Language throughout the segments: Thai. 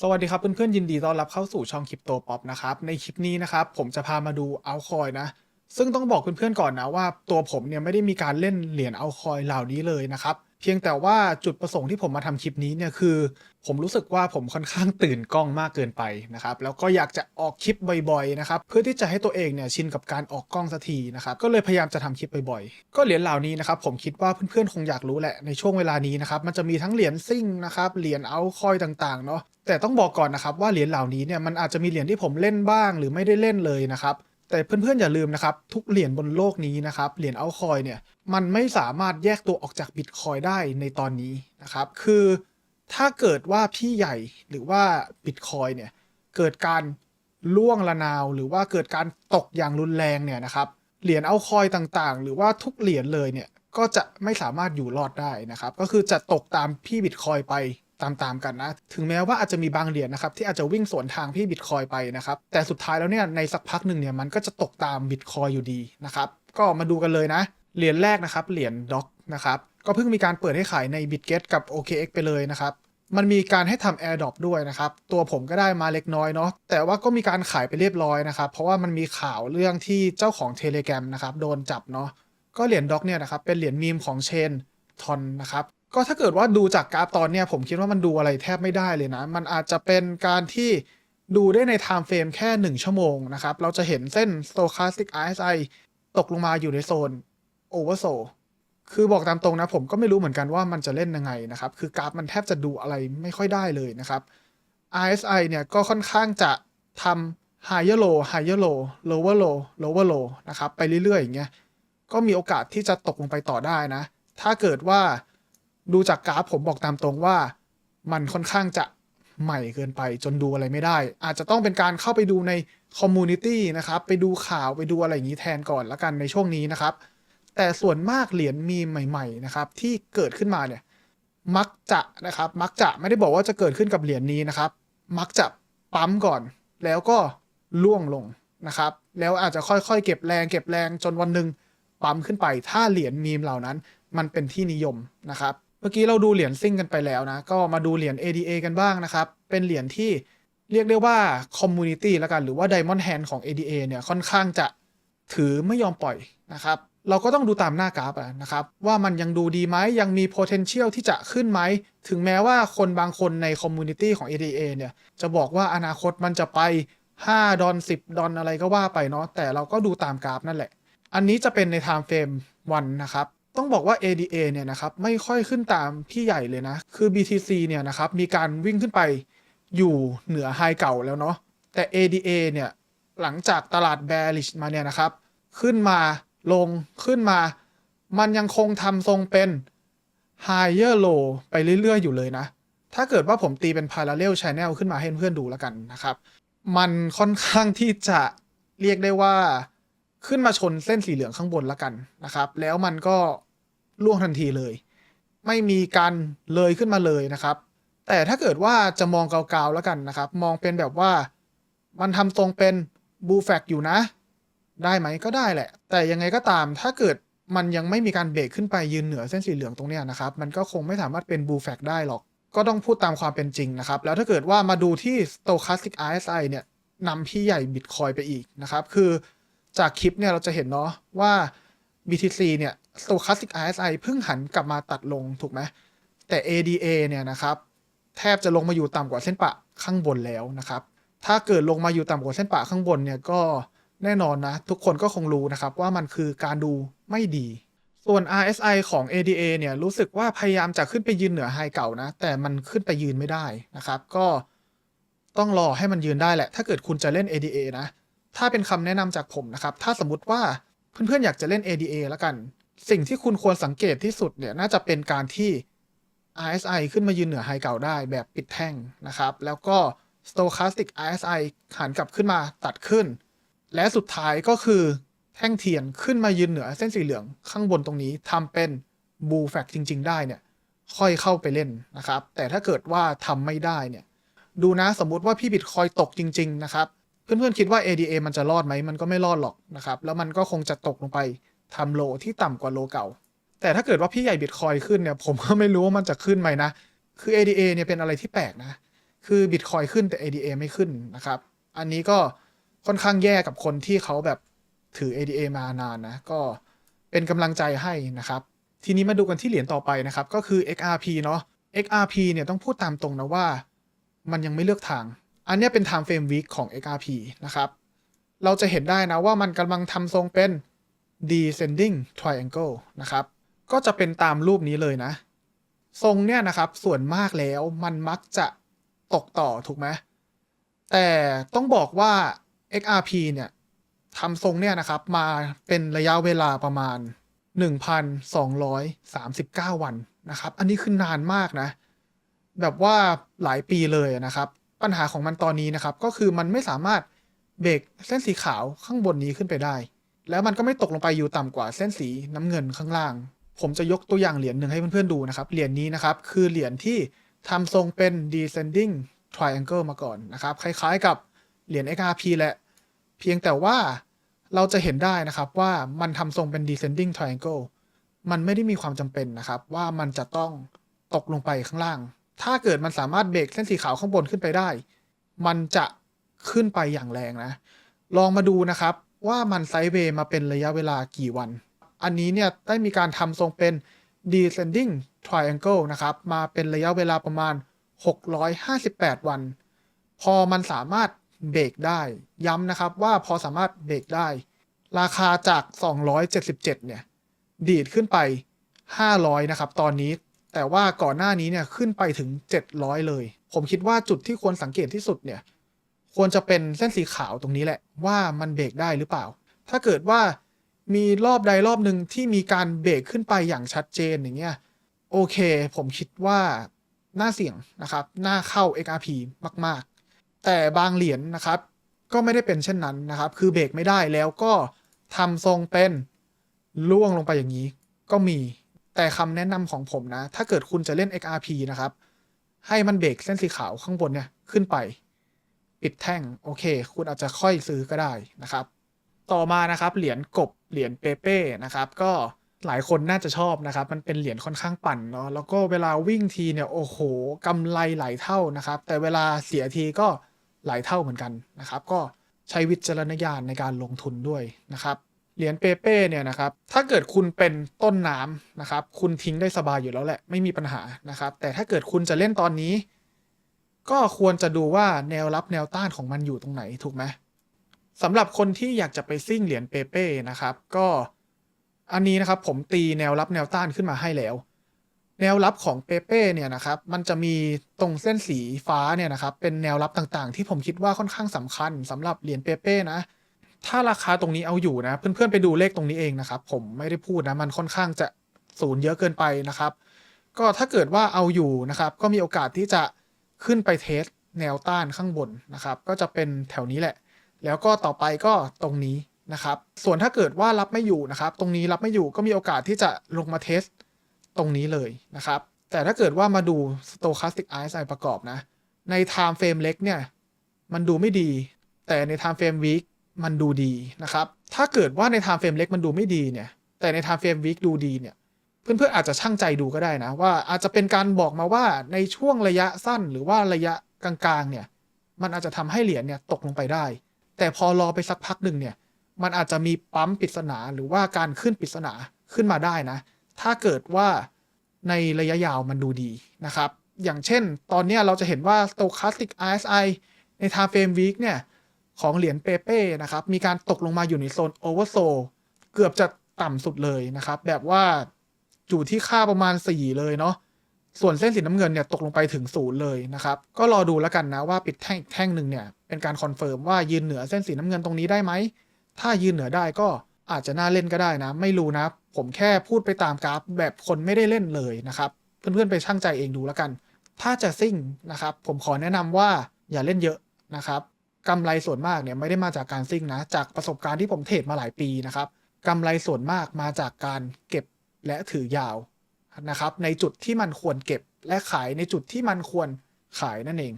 สวัสดีครับเพื่อนๆยินดีต้อนรับเข้าสู่ช่องคริปโตป๊อปนะครับในคลิปนี้นะครับผมจะพามาดูเอาคอยนะ ซึ่งต้องบอกเพื่อนๆก่อนนะว่าตัวผมเนี่ยไม่ได้มีการเล่นเหรียญเอาคอยเหล่านี้เลยนะครับเพียงแต่ว่าจุดประสงค์ที่ผมมาทำคลิปนี้เนี่ยคือ ผมรู้สึกว่าผมค่อนข้างตื่นกล้องมากเกินไปนะครับแล้วก็อยากจะออกคลิปบ่อยๆนะครับเพื่อที่จะให้ตัวเองเนี่ยชินกับการออกกล้องสักทีนะครับก็เลยพยายามจะทำคลิปบ่อยๆ ก็เหรียญเหล่านี้นะครับผมคิดว่าเพื่อนๆคงอยากรู้แหละในช่วงเวลานี้นะครับมันจะมีทั้งเหรียญซิ่งนะครับเหรียญเอาคอยต่างๆเนาะแต่ต้องบอกก่อนนะครับว่าเหรียญเหล่านี้เนี่ยมันอาจจะมีเหรียญที่ผมเล่นบ้าง หรือไม่ได้เล่นเลยนะครับ แต่เพื่อนๆอย่าลืมนะครับ ทุกเหรียญบนโลกนี้นะครับ เหรียญเอาคอยเนี่ยมันไม่สามารถแยกตัวออกจากบิตคอยได้ในตอนนี้นะครับ คือถ้าเกิดว่าพี่ใหญ่หรือว่าบิตคอยเนี่ยเกิดการล่วงละนาวหรือว่าเกิดการตกอย่างรุนแรงเนี่ยนะครับเหรียญเอาคอยต่างๆ หรือว่าทุกเหรียญเลยเนี่ยก็จะไม่สามารถอยู่รอดได้นะครับ ก็คือจะตกตามพี่บิตคอยไป ตามๆกันนะ ถึงแม้ว่าอาจจะมีบางเหรียญนะครับ ที่อาจจะวิ่งสวนทางพี่บิตคอยไปนะครับ แต่สุดท้ายแล้วเนี่ยในสักพักหนึ่งเนี่ยมันก็จะตกตามบิตคอยอยู่ดีนะครับ ก็มาดูกันเลยนะ เหรียญแรกนะครับ เหรียญด็อกนะครับ ก็เพิ่งมีการเปิดให้ขายใน BitGet กับ OKX ไปเลยนะครับมันมีการให้ทำ AirDrop ด้วยนะครับ ตัวผมก็ได้มาเล็กน้อยเนาะ แต่ว่าก็มีการขายไปเรียบร้อยนะครับ เพราะว่ามันมีข่าวเรื่องที่เจ้าของ Telegram นะครับ โดนจับเนาะ ก็เหรียญด็อกเนี่ยนะครับ เป็นเหรียญมีมของเชนทอนนะครับ ก็ถ้าเกิดว่าดูจากกราฟตอนเนี่ยผมคิดว่ามันดูอะไรแทบไม่ได้เลยนะ มันอาจจะเป็นการที่ดูได้ใน time frame แค่ 1 ชั่วโมงนะครับ เราจะเห็นเส้น stochastic RSI ตกลงมาอยู่ในโซน oversold คือบอกตามตรงนะผมก็ไม่รู้เหมือนกันว่ามันจะเล่นยังไงนะครับ คือกราฟมันแทบจะดูอะไรไม่ค่อยได้เลยนะครับ RSI เนี่ยก็ค่อนข้างจะทำ higher low higher low lower low lower low นะครับ ไปเรื่อยๆอย่างเงี้ย ก็มีโอกาสที่จะตกลงไปต่อได้นะ ถ้าเกิดว่า ดูจากกราฟผมบอกตามตรงว่า มันค่อนข้างจะใหม่เกินไปจนดูอะไรไม่ได้ อาจจะต้องเป็นการเข้าไปดูในคอมมูนิตี้นะครับ ไปดูข่าวไปดูอะไรอย่างนี้แทนก่อนละกันในช่วงนี้นะครับ แต่ส่วนมากเหรียญมีใหม่ ๆ นะครับ ที่เกิดขึ้นมาเนี่ยมักจะนะครับ มักจะไม่ได้บอกว่าจะเกิดขึ้นกับเหรียญนี้นะครับ มักจะปั๊มก่อน แล้วก็ล่วงลงนะครับ แล้วอาจจะค่อยๆ เก็บแรงเก็บแรงจนวันหนึ่งปั๊มขึ้นไป ถ้าเหรียญมีมเหล่านั้น มันเป็นที่นิยมนะครับ มื่อกี้เราดูเหรียญซิ่งกันไปแล้วนะ ก็มาดูเหรียญ ADA กันบ้างนะครับ เป็นเหรียญที่เรียกได้ว่าคอมมูนิตี้ละกัน หรือว่า Diamond Hand ของ ADA เนี่ยค่อนข้างจะถือไม่ยอมปล่อยนะครับ เราก็ต้องดูตามหน้ากราฟนะครับ ว่ามันยังดูดีไหมยังมี potential ที่จะขึ้นไหม ถึงแม้ว่าคนบางคนในคอมมูนิตี้ของ ADA เนี่ย จะบอกว่าอนาคตมันจะไป 5 ดอล10 ดอลอะไรก็ว่าไปเนาะแต่เราก็ดูตามกราฟนั่นแหละ อันนี้จะเป็นใน time frame วันนะครับ ต้องบอกว่า ADA เนี่ยนะครับไม่ค่อยขึ้นตามพี่ใหญ่เลยนะ คือ BTC เนี่ยนะครับมีการวิ่งขึ้นไปอยู่เหนือไฮเก่าแล้วเนาะแต่ ADA เนี่ยหลังจากตลาด bearish มาเนี่ยนะครับ ขึ้นมาลงขึ้นมา มันยังคงทำทรงเป็น higher low ไปเรื่อย ๆ อยู่เลยนะ ถ้าเกิดว่าผมตีเป็น parallel channel ขึ้นมาให้เพื่อนๆดูแล้วกันนะครับ มันค่อนข้างที่จะเรียกได้ว่าขึ้นมาชนเส้นสีเหลืองข้างบนแล้วกันนะครับ แล้วมันก็ ล่วงทันทีเลย ไม่มีการเลยขึ้นมาเลยนะครับ แต่ถ้าเกิดว่าจะมองเกาๆแล้วกันนะครับ มองเป็นแบบว่ามันทำทรงเป็นบูแฟกอยู่นะ ได้ไหมก็ได้แหละ แต่ยังไงก็ตามถ้าเกิดมันยังไม่มีการเบรกขึ้นไปยืนเหนือเส้นสีเหลืองตรงเนี้ยนะครับ มันก็คงไม่สามารถเป็นบูแฟกได้หรอก ก็ต้องพูดตามความเป็นจริงนะครับ แล้วถ้าเกิดว่ามาดูที่ stochastic RSI เนี่ยนำพี่ใหญ่บิตคอยไปอีกนะครับ คือจากคลิปเนี่ยเราจะเห็นเนาะว่า BTC เนี่ย stochastic RSI เพิ่งหันกลับมาตัดลงถูกไหมแต่ ADA เนี่ยนะครับแทบจะลงมาอยู่ต่ำกว่าเส้นปะข้างบนแล้วนะครับ ถ้าเกิดลงมาอยู่ต่ำกว่าเส้นปะข้างบนเนี่ยก็แน่นอนนะ ทุกคนก็คงรู้นะครับว่ามันคือการดูไม่ดี ส่วน RSI ของ ADA เนี่ยรู้สึกว่าพยายามจะขึ้นไปยืนเหนือไฮเก่านะ แต่มันขึ้นไปยืนไม่ได้นะครับ ก็ต้องรอให้มันยืนได้แหละ ถ้าเกิดคุณจะเล่น ADA นะ ถ้าเป็นคำแนะนำจากผมนะครับ ถ้าสมมติว่าเพื่อนๆอยากจะเล่น ADA แล้วกัน สิ่งที่คุณควรสังเกตที่สุดเนี่ยน่าจะเป็นการที่ RSI ขึ้นมายืนเหนือไฮเก่าได้แบบปิดแท่งนะครับ แล้วก็ stochastic RSI หันกลับขึ้นมาตัดขึ้น และสุดท้ายก็คือแท่งเทียนขึ้นมายืนเหนือเส้นสีเหลืองข้างบนตรงนี้ทำเป็นบูแฟกจริง ๆ ได้เนี่ย ค่อยเข้าไปเล่นนะครับ แต่ถ้าเกิดว่าทำไม่ได้เนี่ย ดูนะสมมุติว่าพี่บิตคอยตกจริง ๆ นะครับ เพื่อนๆคิดว่า ADA มันจะรอดไหมมันก็ไม่รอดหรอกนะครับ แล้วมันก็คงจะตกลงไป ทำโลที่ต่ำกว่าโลเก่า แต่ถ้าเกิดว่าพี่ใหญ่บิตคอยขึ้นเนี่ย ผมก็ไม่รู้ว่ามันจะขึ้นไหมนะ คือ ADA เนี่ยเป็นอะไรที่แปลกนะ คือบิตคอยขึ้นแต่ ADA ไม่ขึ้นนะครับ อันนี้ก็ค่อนข้างแย่กับคนที่เขาแบบถือ ADA มานานนะ ก็เป็นกำลังใจให้นะครับ ทีนี้มาดูกันที่เหรียญต่อไปนะครับ ก็คือ XRP เนาะ XRP เนี่ยต้องพูดตามตรงนะว่า มันยังไม่เลือกทาง อันนี้เป็น time frame week ของ XRP นะครับ เราจะเห็นได้นะว่ามันกำลังทำทรงเป็น descending triangle นะครับ ก็จะเป็นตามรูปนี้เลยนะ ทรงเนี่ยนะครับส่วนมากแล้วมันมักจะตกต่อถูกไหมแต่ต้องบอกว่า XRP เนี่ยทำทรงเนี่ยนะครับมาเป็นระยะเวลาประมาณ 1,239 วันนะครับ อันนี้คือนานมากนะ แบบว่าหลายปีเลยนะครับ ปัญหาของมันตอนนี้นะครับ ก็คือมันไม่สามารถเบรกเส้นสีขาวข้างบนนี้ขึ้นไปได้ แล้วมันก็ไม่ตกลงไปอยู่ต่ำกว่าเส้นสีน้ำเงินข้างล่าง ผมจะยกตัวอย่างเหรียญหนึ่งให้เพื่อนๆดูนะครับ เหรียญนี้นะครับคือเหรียญที่ทำทรงเป็น descending triangle มาก่อนนะครับ คล้ายๆกับเหรียญ XRP แหละ เพียงแต่ว่าเราจะเห็นได้นะครับว่ามันทำทรงเป็น descending triangle มันไม่ได้มีความจำเป็นนะครับ ว่ามันจะต้องตกลงไปข้างล่าง ถ้าเกิดมันสามารถเบรกเส้นสีขาวข้างบนขึ้นไปได้ มันจะขึ้นไปอย่างแรงนะ ลองมาดูนะครับ ว่ามันไซด์เวย์มาเป็นระยะเวลากี่วัน อันนี้เนี่ยได้มีการทำทรงเป็น descending triangle นะครับ มาเป็นระยะเวลาประมาณ 658 วัน พอมันสามารถเบรกได้ ย้ำนะครับว่าพอสามารถเบรกได้ ราคาจาก 277 เนี่ย ดีดขึ้นไป 500 นะครับ ตอนนี้แต่ว่าก่อนหน้านี้เนี่ยขึ้นไปถึง 700 เลย ผมคิดว่าจุดที่ควรสังเกตที่สุดเนี่ย ควรจะเป็นเส้นสีขาวตรงนี้แหละว่ามันเบรกได้หรือเปล่า ถ้าเกิดว่ามีรอบใดรอบหนึ่งที่มีการเบรกขึ้นไปอย่างชัดเจนอย่างเงี้ยโอเค ผมคิดว่าน่าเสี่ยงนะครับน่าเข้า XRP มาก ๆ แต่บางเหรียญนะครับ ก็ไม่ได้เป็นเช่นนั้นนะครับ คือเบรกไม่ได้แล้วก็ทำทรงเป็นล่วงลงไปอย่างนี้ ก็มีแต่คำแนะนำของผมนะ ถ้าเกิดคุณจะเล่น XRP นะครับ ให้มันเบรกเส้นสีขาวข้างบนเนี่ยขึ้นไป ปิดแท่งโอเค คุณอาจจะค่อยซื้อก็ได้นะครับ ต่อมานะครับเหรียญกบเหรียญเปเป้นะครับก็หลายคนน่าจะชอบนะครับ มันเป็นเหรียญค่อนข้างปั่นเนาะแล้วก็เวลาวิ่งทีเนี่ยโอ้โหกำไรหลายเท่านะครับ แต่เวลาเสียทีก็หลายเท่าเหมือนกันนะครับ ก็ใช้วิจารณญาณในการลงทุนด้วยนะครับเหรียญเปเป้เนี่ยนะครับ ถ้าเกิดคุณเป็นต้นน้ำนะครับ คุณทิ้งได้สบายอยู่แล้วแหละ ไม่มีปัญหานะครับ แต่ถ้าเกิดคุณจะเล่นตอนนี้ ก็ควรจะดูว่าแนวรับแนวต้านของมันอยู่ตรงไหนถูกไหมสำหรับคนที่อยากจะไปซิ่งเหรียญเปเป้นะครับ ก็อันนี้นะครับผมตีแนวรับแนวต้านขึ้นมาให้แล้ว แนวรับของเปเป้เนี่ยนะครับมันจะมีตรงเส้นสีฟ้าเนี่ยนะครับเป็นแนวรับต่างๆ ที่ผมคิดว่าค่อนข้างสำคัญสำหรับเหรียญเปเป้นะถ้าราคาตรงนี้เอาอยู่นะ เพื่อนๆไปดูเลขตรงนี้เองนะครับ ผมไม่ได้พูดนะมันค่อนข้างจะศูนย์เยอะเกินไปนะครับ ก็ถ้าเกิดว่าเอาอยู่นะครับ ก็มีโอกาสที่จะ ขึ้นไปเทสแนวต้านข้างบนนะครับ ก็จะเป็นแถวนี้แหละ แล้วก็ต่อไปก็ตรงนี้นะครับ ส่วนถ้าเกิดว่ารับไม่อยู่นะครับ ตรงนี้รับไม่อยู่ก็มีโอกาสที่จะลงมาเทสตรงนี้เลยนะครับ แต่ถ้าเกิดว่ามาดู stochastic RSI ประกอบนะ ใน time frame เล็กเนี่ย มันดูไม่ดี แต่ใน time frame week มันดูดีนะครับ ถ้าเกิดว่าใน time frame เล็กมันดูไม่ดีเนี่ย แต่ใน time frame week ดูดีเนี่ย เพื่อนๆอาจจะช่างใจดูก็ได้นะ ว่าอาจจะเป็นการบอกมาว่าในช่วงระยะสั้นหรือว่าระยะกลางๆ เนี่ย มันอาจจะทำให้เหรียญเนี่ยตกลงไปได้ แต่พอรอไปสักพักหนึ่งเนี่ย มันอาจจะมีปั๊มปริศนาหรือว่าการขึ้นปริศนาขึ้นมาได้นะ ถ้าเกิดว่าในระยะยาวมันดูดีนะครับ อย่างเช่น ตอนนี้เราจะเห็นว่า stochastic RSI ใน time frame week เนี่ย ของเหรียญเปเป้นะครับ มีการตกลงมาอยู่ในโซน oversold เกือบจะต่ำสุดเลยนะครับ แบบว่า อยู่ที่ค่าประมาณ 4 เลยเนาะส่วนเส้นสีน้ำเงินเนี่ยตกลงไปถึงศูนย์เลยนะครับ ก็รอดูแล้วกันนะว่าปิดแท่งอีกแท่งหนึ่งเนี่ยเป็นการคอนเฟิร์มว่ายืนเหนือเส้นสีน้ำเงินตรงนี้ได้ไหม ถ้ายืนเหนือได้ก็อาจจะน่าเล่นก็ได้นะ ไม่รู้นะ ผมแค่พูดไปตามกราฟแบบคนไม่ได้เล่นเลยนะครับ เพื่อนๆไปช่างใจเองดูแล้วกัน ถ้าจะซิ่งนะครับ ผมขอแนะนำว่าอย่าเล่นเยอะนะครับกำไรส่วนมากเนี่ยไม่ได้มาจากการซิ่งนะ จากประสบการณ์ที่ผมเทรดมาหลายปีนะครับกำไรส่วนมากมาจากการเก็บ และถือยาวนะครับ ในจุดที่มันควรเก็บและขายในจุดที่มันควรขายนั่นเอง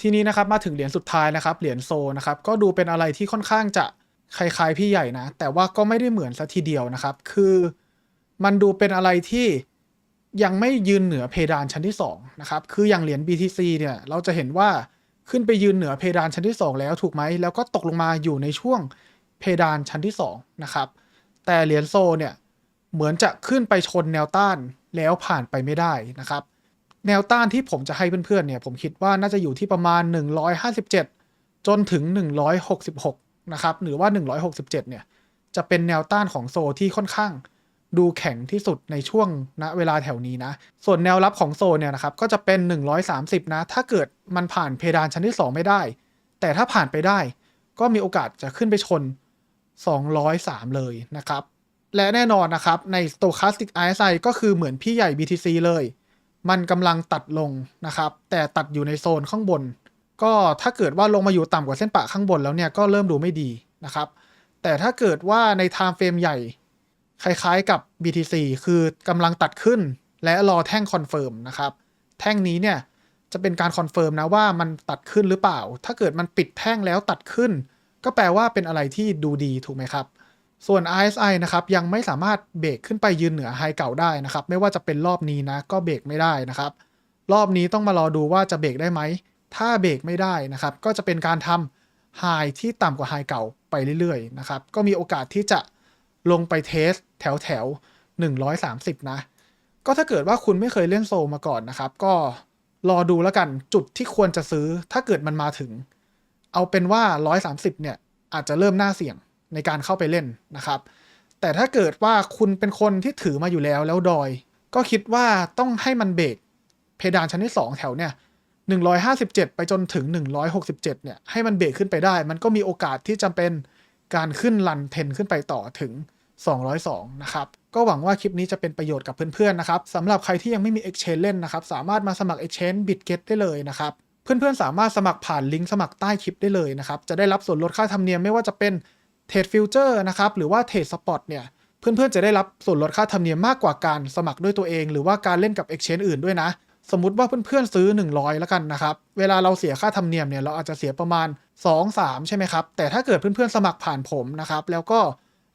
ทีนี้นะครับมาถึงเหรียญสุดท้ายนะครับเหรียญโซนะครับก็ดูเป็นอะไรที่ค่อนข้างจะคล้ายๆพี่ใหญ่นะ แต่ว่าก็ไม่ได้เหมือนซะทีเดียวนะครับ คือมันดูเป็นอะไรที่ยังไม่ยืนเหนือเพดานชั้นที่2นะครับคืออย่างเหรียญ BTC เนี่ยเราจะเห็นว่าขึ้นไปยืนเหนือเพดานชั้นที่ 2 แล้วถูกไหมแล้วก็ตกลงมาอยู่ในช่วงเพดานชั้นที่2นะครับแต่เหรียญโซเนี่ย เหมือนจะขึ้นไปชนแนวต้านแล้วผ่านไปไม่ได้นะครับ แนวต้านที่ผมจะให้เพื่อนๆเนี่ยผมคิดว่าน่าจะอยู่ที่ประมาณ 157 จนถึง 166 นะครับ หรือว่า 167 เนี่ยจะเป็นแนวต้านของโซที่ค่อนข้างดูแข็งที่สุดในช่วงณเวลาแถวนี้นะ ส่วนแนวรับของโซเนี่ยนะครับก็จะเป็น 130 นะ ถ้าเกิดมันผ่านเพดานชั้นที่ 2 ไม่ได้ แต่ถ้าผ่านไปได้ ก็มีโอกาสจะขึ้นไปชน 203 เลยนะครับ และแน่นอนนะครับใน Stochastic RSI ก็คือเหมือนพี่ใหญ่ BTC เลย มันกำลังตัดลงนะครับ แต่ตัดอยู่ในโซนข้างบน ก็ถ้าเกิดว่าลงมาอยู่ต่ำกว่าเส้นปะข้างบนแล้วเนี่ยก็เริ่มดูไม่ดีนะครับ แต่ถ้าเกิดว่าใน time frame ใหญ่ คล้ายๆกับ BTC คือกำลังตัดขึ้น และรอแท่งคอนเฟิร์มนะครับ แท่งนี้เนี่ยจะเป็นการคอนเฟิร์มนะว่ามันตัดขึ้นหรือเปล่า ถ้าเกิดมันปิดแท่งแล้วตัดขึ้น ก็แปลว่าเป็นอะไรที่ดูดีถูกไหมครับ ส่วน RSI นะครับยังไม่สามารถเบรกขึ้นไปยืนเหนือไฮเก่าได้นะครับ ไม่ว่าจะเป็นรอบนี้นะก็เบรกไม่ได้นะครับ รอบนี้ต้องมารอดูว่าจะเบรกได้ไหม ถ้าเบรกไม่ได้นะครับ ก็จะเป็นการทำไฮที่ต่ำกว่าไฮเก่าไปเรื่อยๆนะครับ ก็มีโอกาสที่จะลงไปเทสแถวแถว130 นะ ก็ถ้าเกิดว่าคุณไม่เคยเล่นโซลมาก่อนนะครับ ก็รอดูแล้วกันจุดที่ควรจะซื้อ ถ้าเกิดมันมาถึง เอาเป็นว่า 130 เนี่ยอาจจะเริ่มน่าเสี่ยง ในการเข้าไปเล่นนะครับ แต่ถ้าเกิดว่าคุณเป็นคนที่ถือมาอยู่แล้วแล้วดอย ก็คิดว่าต้องให้มันเบรกเพดานชั้นที่ 2 แถวเนี่ย157 ไปจนถึง 167 เนี่ย ให้มันเบรกขึ้นไปได้ มันก็มีโอกาสที่จะเป็นการขึ้นลันเทนขึ้นไปต่อถึง 202 นะครับ ก็หวังว่าคลิปนี้จะเป็นประโยชน์กับเพื่อนๆ นะครับสำหรับใครที่ยังไม่มี Exchange เล่นนะครับ สามารถมาสมัคร Exchange BitGet ได้เลยนะครับ เพื่อนๆ สามารถสมัครผ่านลิงก์สมัครใต้คลิปได้เลยนะครับ จะได้รับส่วนลดค่าธรรมเนียมไม่ว่าจะเป็น เทรดฟิวเจอร์นะครับหรือว่าเทรดสปอตเนี่ยเพื่อนๆจะได้รับส่วนลดค่าธรรมเนียมมากกว่าการสมัครด้วยตัวเอง หรือว่าการเล่นกับ Exchange อื่นด้วยนะ สมมติว่าเพื่อนๆซื้อ 100 แล้วกันนะครับ เวลาเราเสียค่าธรรมเนียมเนี่ยเราอาจจะเสียประมาณ 2-3 ใช่ไหมครับ แต่ถ้าเกิดเพื่อนๆสมัครผ่านผมนะครับแล้วก็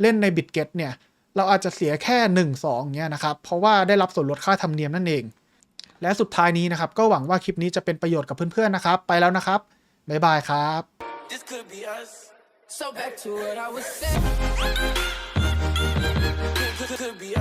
เล่นใน BitGet เนี่ยเราอาจจะเสียแค่ 1-2เนี่ยนะครับเพราะว่าได้รับส่วนลดค่าธรรมเนียมนั่นเอง และสุดท้ายนี้นะครับก็หวังว่าคลิปนี้จะเป็นประโยชน์กับเพื่อนๆนะครับไปแล้วนะครับบ๊ายบายครับ So back to what I was saying. Could, be.